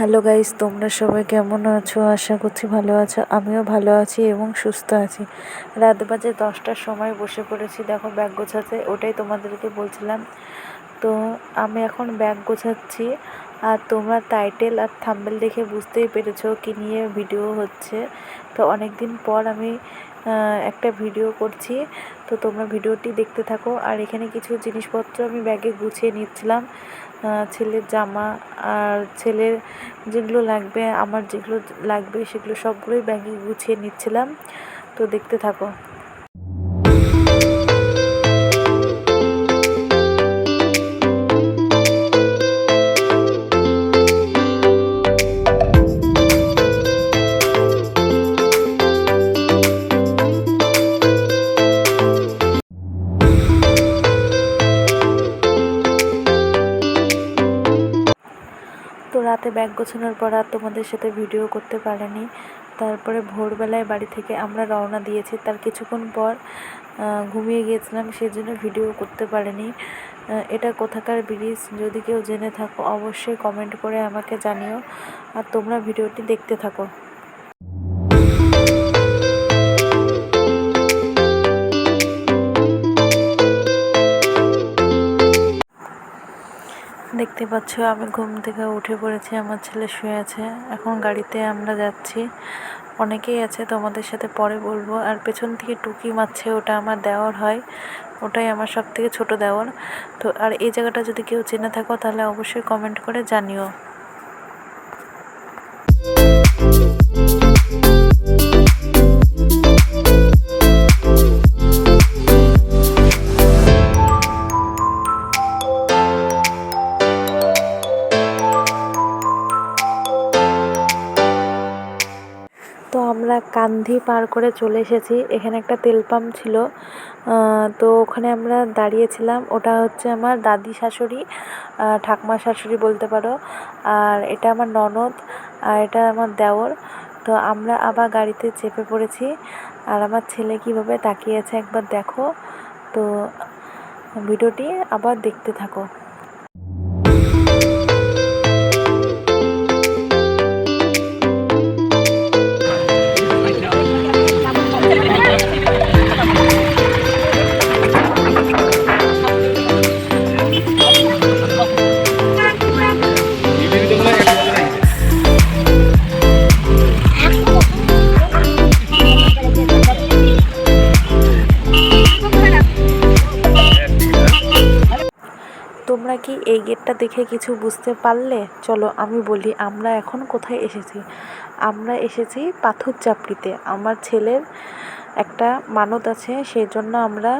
Hello guys, তোমরা সবাই কেমন আছো? আশা করছি ভালো আছো। আমিও ভালো আছি এবং সুস্থ আছি। রাত বাজে দশটার সময় বসে পড়েছি। দেখো ব্যাগ গোছাতে, ওটাই তোমাদেরকে বলছিলাম। তো আমি এখন ব্যাগ গোছাচ্ছি। আর তোমরা টাইটেল আর থাম্বেল দেখে বুঝতেই পেরেছ কি নিয়ে ভিডিও হচ্ছে। তো অনেক দিন পর আমি একটা ভিডিও করছি। তো তোমরা ভিডিওটি দেখতে থাকো। আর এখানে কিছু জিনিসপত্র আমি ব্যাগে গুছিয়ে নিচ্ছিলাম। ছেলের জামা আর ছেলের যেগুলো লাগবে, আমার যেগুলো লাগবে, সেগুলো সবগুলোই ব্যাগে গুছিয়ে নিচ্ছিলাম। তো দেখতে থাকো। রাতে ব্যাগ গোছানোর পর আর তোমাদের সাথে ভিডিও করতে পারিনি। তারপরে ভোরবেলায় বাড়ি থেকে আমরা রওনা দিয়েছি। তার কিছুক্ষণ পর ঘুমিয়ে গিয়েছিলাম সেই জন্য ভিডিও করতে পারিনি। এটা কোথাকার ব্রিজ? যদি কেউ জেনে থাকো, অবশ্যই কমেন্ট করে আমাকে জানিও। আর তোমরা ভিডিওটি দেখতে থাকো। দেখতে পাচ্ছ, আমি ঘুম থেকে উঠে পড়েছি, আমার ছেলে শুয়ে আছে। এখন গাড়িতে আমরা যাচ্ছি। অনেকেই আছে, তোমাদের সাথে পরে বলব। আর পেছন থেকে টুকি মারছে, ওটা আমার দেওয়ার হয়। ওটাই আমার সব থেকে ছোটো দেওয়ার। তো, আর এই জায়গাটা যদি কেউ চেনে থাকো, তাহলে অবশ্যই কমেন্ট করে জানিও। কান্ধি পার করে চলে এসেছি। এখানে একটা তেল পাম্প ছিল। তো ওখানে আমরা দাঁড়িয়েছিলাম। ওটা হচ্ছে আমার দাদি শাশুড়ি ঠাকমা শাশুড়ি বলতে পারো। আর এটা আমার ননদ আর এটা আমার দেওর। তো আমরা আবার গাড়িতে চেপে পড়েছি। আর আমার ছেলে কীভাবে তাকিয়েছে একবার দেখো। তো ভিডিওটি আবার দেখতে থাকো। গেটটা দেখে কিছু বুঝতে পারলে চলো আমি বলি আমরা এখন কোথায় এসেছি। আমরা এসেছি পাথর চাপড়িতে আমার ছেলের একটা মানত আছে সেই জন্য আমরা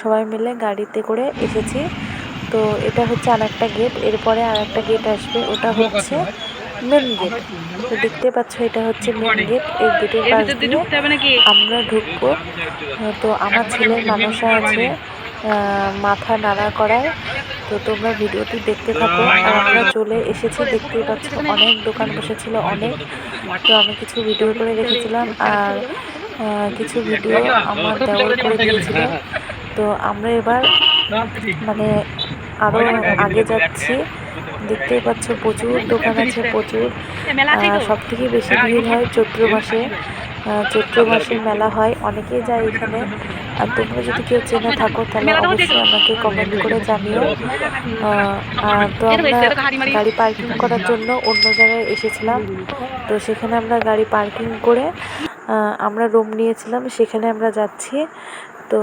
সবাই মিলে গাড়িতে করে এসেছি। তো এটা হচ্ছে আর একটা গেট এরপরে আর একটা গেট আসবে ওটা হচ্ছে মেন গেট তো দেখতে পাচ্ছ এটা হচ্ছে মেন গেট এই গেটের পাশ দিয়ে আমরা ঢুকবো। তো আমার ছেলের মানুষা আছে মাথা নাড়া করায়। তো তোমরা ভিডিওটি দেখতে থাকো। আর আমরা চলে এসেছি দেখতেই পাচ্ছ অনেক দোকান বসেছিল, অনেক। তো আমি কিছু ভিডিও করে রেখেছিলাম আর কিছু ভিডিও আমার দেওয়ার করে দিয়েছিল। তো আমরা এবার মানে আরও আগে যাচ্ছি। দেখতেই পাচ্ছ প্রচুর দোকান আছে, প্রচুর। সব থেকে বেশি ভিড় হয় চৈত্র মাসে। চৈত্র মাসে মেলা হয়। অনেকেই যায় এখানে। আর তোমরা যদি কেউ চেনে থাকো, তাহলে অবশ্যই আমাকে কমেন্ট করে জানিও। আর তো আমরা গাড়ি পার্কিং করার জন্য অন্য জায়গায় এসেছিলাম। তো সেখানে আমরা গাড়ি পার্কিং করে আমরা রুম নিয়েছিলাম, সেখানে আমরা যাচ্ছি। তো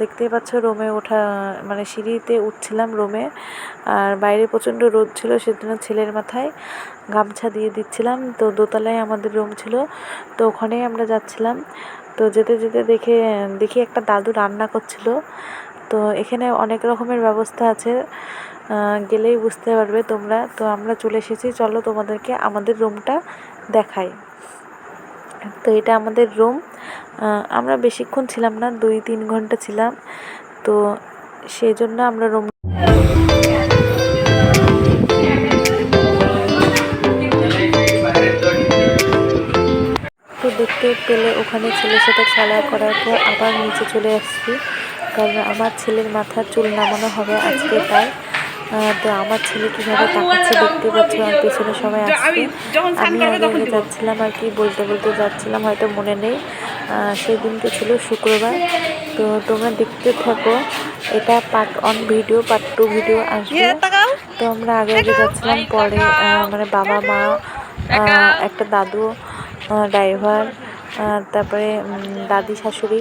দেখতেই পাচ্ছ রোমে ওঠা মানে সিঁড়িতে উঠছিলাম রোমে আর বাইরে প্রচণ্ড রোদ ছিল, সেজন্য ছেলের মাথায় গামছা দিয়ে দিচ্ছিলাম। তো দোতলায় আমাদের রুম ছিল, তো ওখানেই আমরা যাচ্ছিলাম। তো যেতে যেতে দেখে, দেখি একটা দাদু রান্না করছিল। তো এখানে অনেক রকমের ব্যবস্থা আছে। গেলেই বুঝতে পারবে তোমরা। তো আমরা চলে এসেছি। চলো তোমাদেরকে আমাদের রুমটা দেখাই। তো এটা আমাদের রুম। আমরা বেশিক্ষণ ছিলাম না, দুই তিন ঘণ্টা ছিলাম। তো সেই জন্য আমরা রুম দেখতে পেলে ওখানে ছেলের সাথে খেলা করার পর আবার নিচে চলে আসছি। কারণ আমার ছেলের মাথার চুল নামানো হবে আজকে তাই তো আমার ছেলে কীভাবে তাকাচ্ছে দেখতে পাচ্ছ আর পেছনে সবাই আসছে। আমি আগে আগে যাচ্ছিলাম আর কি বলতে বলতে যাচ্ছিলাম হয়তো মনে নেই। আহ, সেই দিনকে ছিল শুক্রবার। তো তোমরা দেখতে থাকো এটা part one video part two video আসবে। তো আমরা আগে আগে যাচ্ছিলাম পরে মানে বাবা মা একটা দাদু ড্রাইভার তারপরে দাদি, শাশুড়ি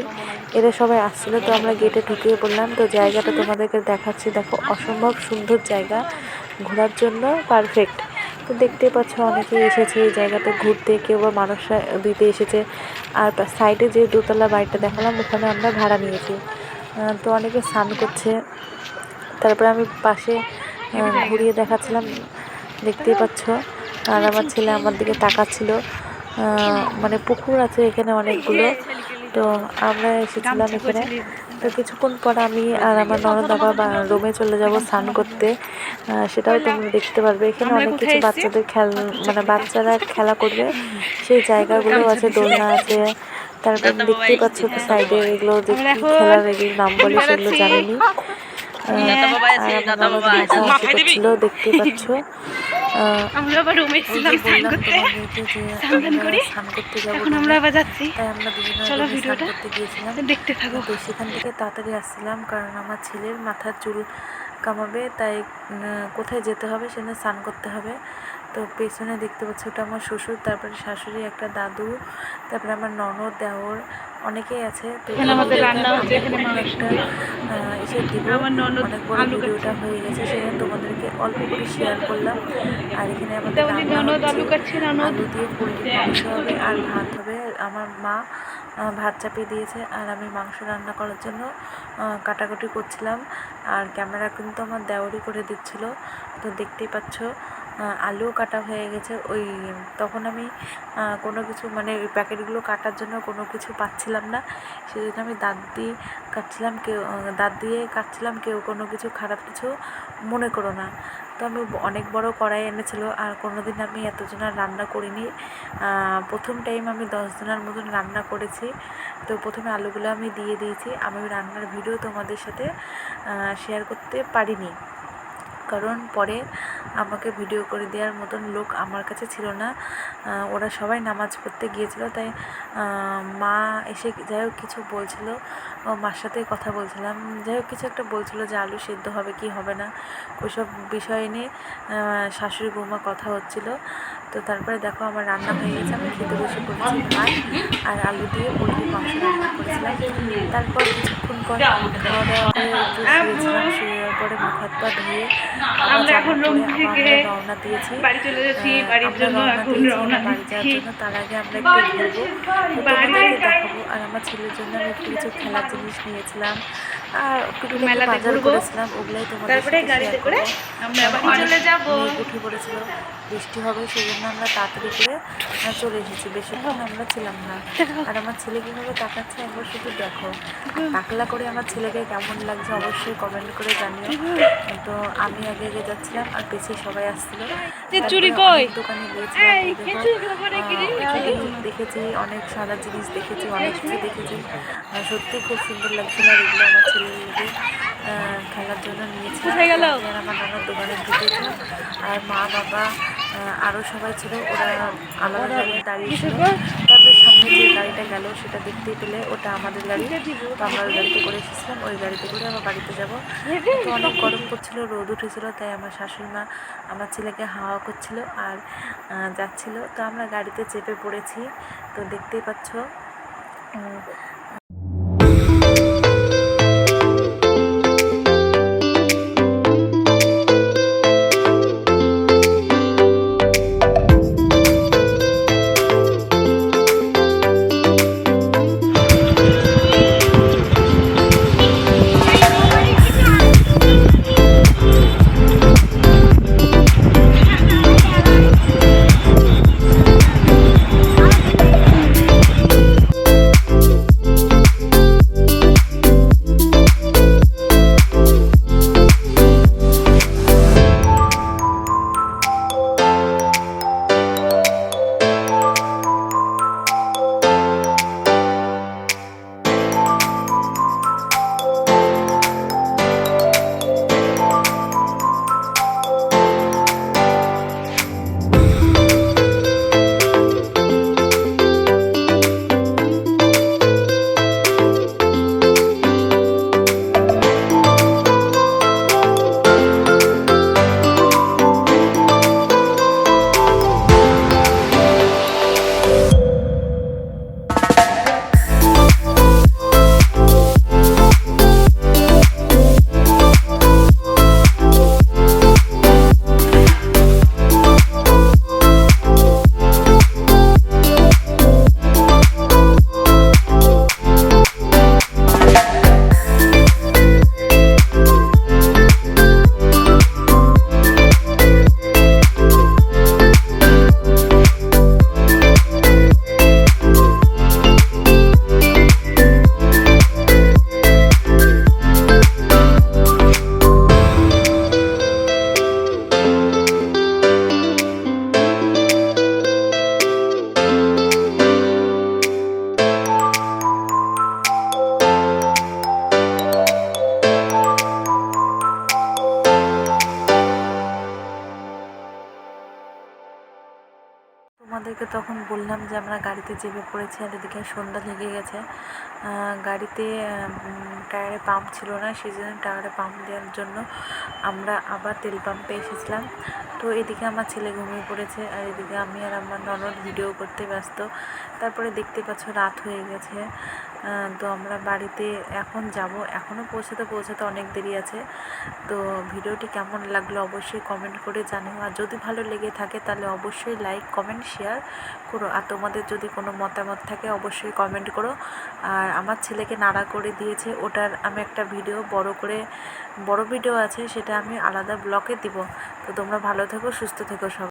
এরা সবাই আসছিল, তো আমরা গেটে ঢুকিয়ে পড়লাম তো জায়গাটা তোমাদেরকে দেখাচ্ছি। দেখো, অসম্ভব সুন্দর জায়গা, ঘোরার জন্য পারফেক্ট তো দেখতেই পাচ্ছ, অনেকেই এসেছে এই জায়গাতে ঘুরতে, কেউ বা মানুষ দিতে এসেছে। আর সাইডে যে দোতলা বাড়িটা দেখালাম, ওখানে আমরা ভাড়া নিয়েছি। তো অনেকে স্নান করছে। তারপরে আমি পাশে ঘুরিয়ে দেখাচ্ছিলাম। দেখতেই পাচ্ছ, আর আমার ছেলে আমার দিকে তাকাচ্ছিল। মানে পুকুর আছে এখানে অনেকগুলো। তো আমরা এসেছিলাম এখানে। তো কিছুক্ষণ পর আমি আর আমার ননদ আবার বা রুমে চলে যাব স্নান করতে। সেটাও তোমরা দেখতে পারবে। এখানে অনেক কিছু বাচ্চাদের খেল মানে বাচ্চারা খেলা করবে। সেই জায়গাগুলো আছে দোলনা আছে। তারপর দেখতেই পাচ্ছ সাইডে এগুলো খেলার এগুলোর নাম বলে সেগুলো জানিনি। দেখতে পাচ্ছ। আমরা আবার রুমে ছিলাম স্নান করতে। স্নান করি। এখন আমরা আবার যাচ্ছি। আমরা দুজনে চলো ভিডিওটা গিয়েছিলাম। দেখতে থাকো। তো সেখান থেকে তাড়াতাড়ি আসছিলাম কারণ আমার ছেলের মাথার চুল কামাবে তাই কোথায় যেতে হবে সেখানে স্নান করতে হবে। তো পেছনে দেখতে পাচ্ছি ওটা আমার শ্বশুর তারপরে শাশুড়ি একটা দাদু তারপরে আমার ননদ দেওর অনেকেই আছে। তো আমাদের রান্না হচ্ছে, এখানে একটা আহ, দিব। অনেক বড় ভিডিওটা হয়ে গেছে সেখানে তোমাদেরকে অল্প করে শেয়ার করলাম। আর এখানে আমাদের আলু দিয়ে পোলট্রি মাংস হবে আর ভাত হবে। আমার মা ভাত চাপিয়ে দিয়েছে আর আমি মাংস রান্না করার জন্য কাটাকুটি করছিলাম। আর ক্যামেরা কিন্তু আমার দেওয়ারই করে দিচ্ছিল। তো দেখতেই পাচ্ছ আলুও কাটা হয়ে গেছে। ওই তখন আমি কোনো কিছু মানে ওই প্যাকেটগুলো কাটার জন্য কোনো কিছু পাচ্ছিলাম না। সেই জন্য আমি দাঁত দিয়ে কাটছিলাম কেউ দাঁত দিয়ে কাটছিলাম, কেউ কোনো কিছু খারাপ কিছু মনে করো না। তো আমি অনেক বড় কড়াই এনেছিল আর কোনো দিন আমি এতজনের রান্না করিনি। প্রথম টাইম আমি দশ জনের মতন রান্না করেছি। তো প্রথমে আলুগুলো আমি দিয়ে দিয়েছি। আমি রান্নার ভিডিও তোমাদের সাথে শেয়ার করতে পারিনি। কারণ পরে আমাকে ভিডিও করে দেওয়ার মতন লোক আমার কাছে ছিল না। ওরা সবাই নামাজ পড়তে গিয়েছিল, তাই মা এসে যাই হোক কিছু বলছিল। মার সাথে কথা বলছিলাম। যাই হোক কিছু একটা বলছিল যে আলু সেদ্ধ হবে কি হবে না, ওইসব বিষয় নিয়ে শাশুড়ি বৌমা কথা হচ্ছিল। তো তারপরে দেখো আমার রান্না হয়ে গেছে। আমি খেতে বসে পড়েছি ভাত আর আলু দিয়ে পোলট্রির মাংস রান্না করেছিলাম। তারপর কিছুক্ষণ পর খাওয়া দাওয়া করে একটু শুয়েছিলাম শুয়ে পরে মুখ হাত পা ধুয়ে আবার রওনা দিয়েছি। বাড়ি চলে যাচ্ছি বাড়ির জন্য রওনা এখন রওনা বাড়ি যাওয়ার দিচ্ছি জন্য। তার আগে আমরা একটু ঘুরবো। দেখাবো। আর আমার ছেলের জন্য আমি একটু কিছু খেলার জিনিস নিয়েছিলাম। আর মেলাতে ঘুরবো। তারপরে গাড়িতে করে আমরা বাড়ি চলে যাব। উঠে পড়েছিল বৃষ্টি হবে সেই জন্য আমরা তাড়াতাড়ি করে চলে এসেছি। বেশিক্ষণ আমরা ছিলাম না। আর আমার ছেলে কীভাবে তাকাচ্ছে একবার শুধু দেখো। তাকলা করে আমার ছেলেকে কেমন লাগছে অবশ্যই কমেন্ট করে জানিও। তো আমি আগে আগে যাচ্ছিলাম আর পেছিয়ে সবাই আসছিল। চুরি কই? দোকানে গিয়েছিলাম দেখেছি অনেক সাদা জিনিস দেখেছি অনেক কিছু দেখেছি। সত্যি খুব সুন্দর লাগছিল আর এগুলো আমার খেলার জন্য নিয়েছি। কোথায় গেল? আর আমার নানার দোকানে ঢুকেছিল আর মা বাবা আরও সবাই ছিল। ওরা আলাদা জায়গায় দাঁড়িয়ে ছিল। তারপরে সামনে যে গাড়িটা গেল সেটা দেখতেই পেলে ওটা আমাদের গাড়ি। তো আমরা ওই গাড়িতে করে এসেছিলাম। ওই গাড়িতে করে আমার বাড়িতে যাব। তো অনেক গরম করছিল রোদ উঠেছিল তাই আমার শাশুড়ি মা আমার ছেলেকে হাওয়া করছিল আর যাচ্ছিল। তো আমরা গাড়িতে চেপে পড়েছি। তো দেখতেই পাচ্ছ তোমাদেরকে তখন বললাম যে আমরা গাড়িতে চেপে পড়েছি আর এদিকে সন্ধ্যা লেগে গেছে। গাড়িতে টায়ারে পাম্প ছিল না সেই জন্য টায়ারে পাম্প দেওয়ার জন্য আমরা আবার তেল পাম্পে এসেছিলাম। তো এদিকে আমার ছেলে ঘুমিয়ে পড়েছে আর এদিকে আমি আর আমার ননদ ভিডিও করতে ব্যস্ত। তারপরে দেখতে পাচ্ছ রাত হয়ে গেছে। তো আমরা বাড়িতে এখন যাব। এখনও পৌঁছাতে পৌঁছাতে অনেক দেরি আছে। তো ভিডিওটি কেমন লাগল অবশ্যই কমেন্ট করে জানিও। আর যদি ভালো লেগে থাকে তাহলে অবশ্যই লাইক কমেন্ট শেয়ার করো। আর তোমাদের যদি কোনো মতামত থাকে অবশ্যই কমেন্ট করো। আর আমার ছেলেকে নাড়া করে দিয়েছে। ওটার আমি একটা ভিডিও বড় করে, বড় ভিডিও আছে, সেটা আমি আলাদা ব্লকে দিব। তো তোমরা ভালো থেকো, সুস্থ থেকো সব।